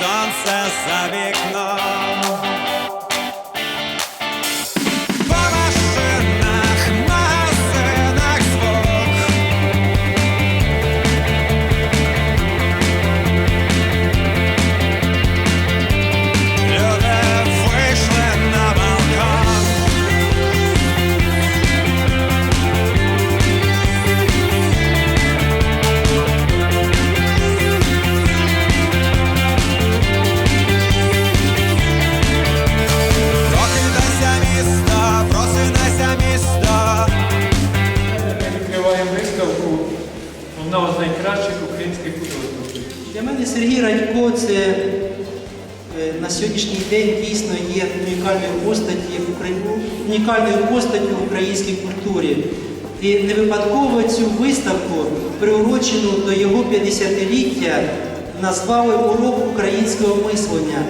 Сонце за вікном. Для мене Сергій Радько це е, на сьогоднішній день дійсно є унікальною постаті, Украї- унікальною постаттю в українській культурі. І не випадково цю виставку, приурочену до його 50-ліття, назвали урок українського мислення.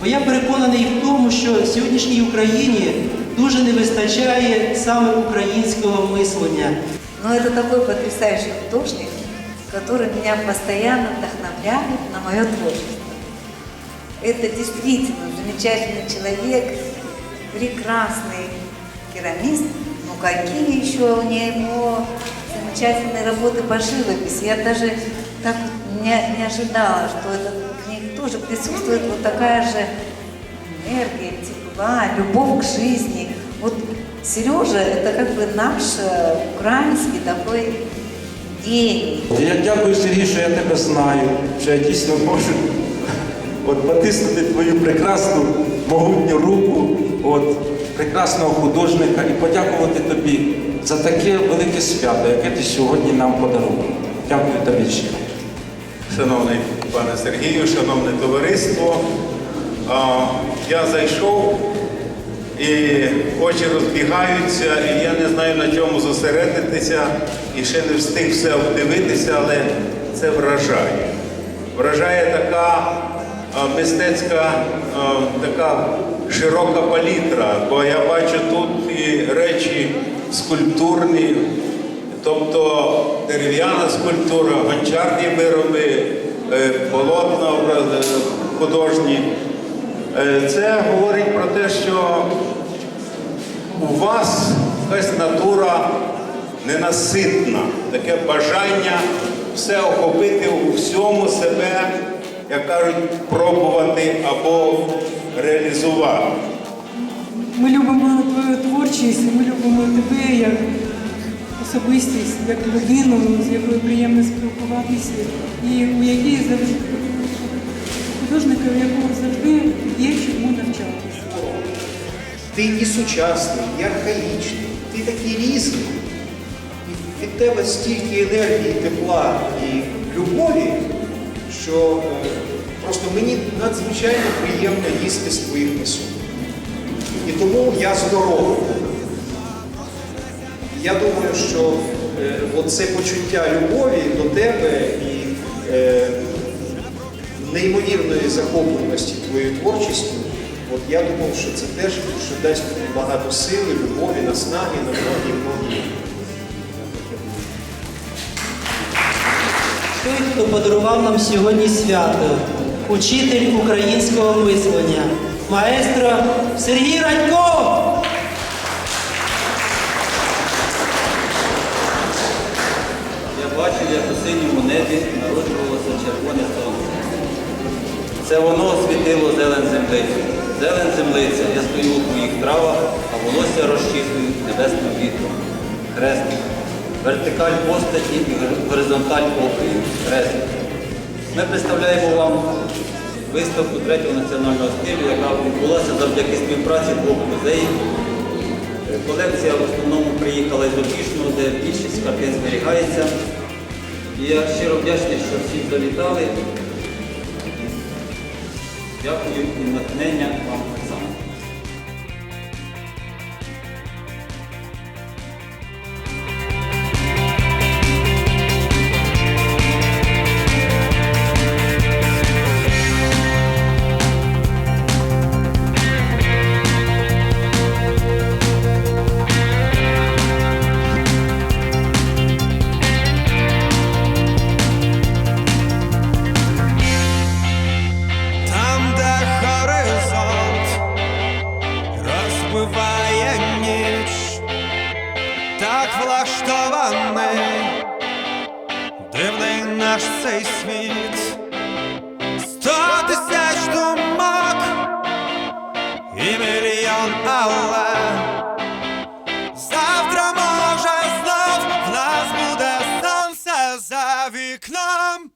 Бо я переконаний в тому, що в сьогоднішній Україні дуже не вистачає саме українського мислення. Но это такой потрясающий художник, который меня постоянно вдохновляет на мое творчество. Это действительно замечательный человек, прекрасный керамист. Ну какие еще у него замечательные работы по живописи. Я даже так не, не ожидала, что это в них тоже присутствует вот такая же энергия, тепла, любовь к жизни. Вот Сережа это как бы наш э, украинский такой гений. Я дякую, Сергій, що я тебе знаю, що я дійсно можу от, потиснути твою прекрасну могутню руку, от, прекрасного художника і подякувати тобі за таке велике свято, яке ти сьогодні нам подарував. Дякую тобі ще. Шановний пане Сергію, шановне товариство, я зайшов і очі розбігаються, і я не знаю на чому зосередитися, і ще не встиг все обдивитися, але це вражає. Вражає така мистецька, така широка палітра, бо я бачу тут і речі скульптурні, Тобто дерев'яна скульптура, гончарні вироби, е, полотна образи, художні. Е, Це говорить про те, що у вас якась натура ненаситна, таке бажання все охопити у всьому себе, як кажуть, пробувати або реалізувати. Ми любимо твою творчість, ми любимо тебе як особистість, як людину, з якою приємно спілкуватися, і у якій завжди художника, у якого завжди є чому навчатися. Ти і сучасний, і архаїчний, ти такий різний. І від тебе стільки енергії, тепла і любові, що е, просто мені надзвичайно приємно їсти з твоїх мисок. І тому я здоровий. Я думаю, що е, оце почуття любові до тебе неймовірної захопленості твоєю творчістю, от я думав, що це теж що дасть тобі багато сили, любові, наснаги на многі-многі. Той, хто подарував нам сьогодні свято, учитель українського мислення, маестро Сергій Радько! Освітило зелень землицю. Зелень землиця, я стою у твоїх травах, а волосся розчісую небесним вітром. Хрестик. Вертикаль постаті і горизонталь обрію. Хрестик. Ми представляємо вам виставку третього національного стилю, яка відбулася завдяки співпраці двох музеїв. Колекція в основному приїхала з Опішного, де більшість картин зберігається. І я щиро вдячний, що всі завітали. Дякую і натхнення вам влаштований, дивний наш цей світ, сто тисяч думок. І мільйон але Завтра може знов в нас буде сонце за вікном.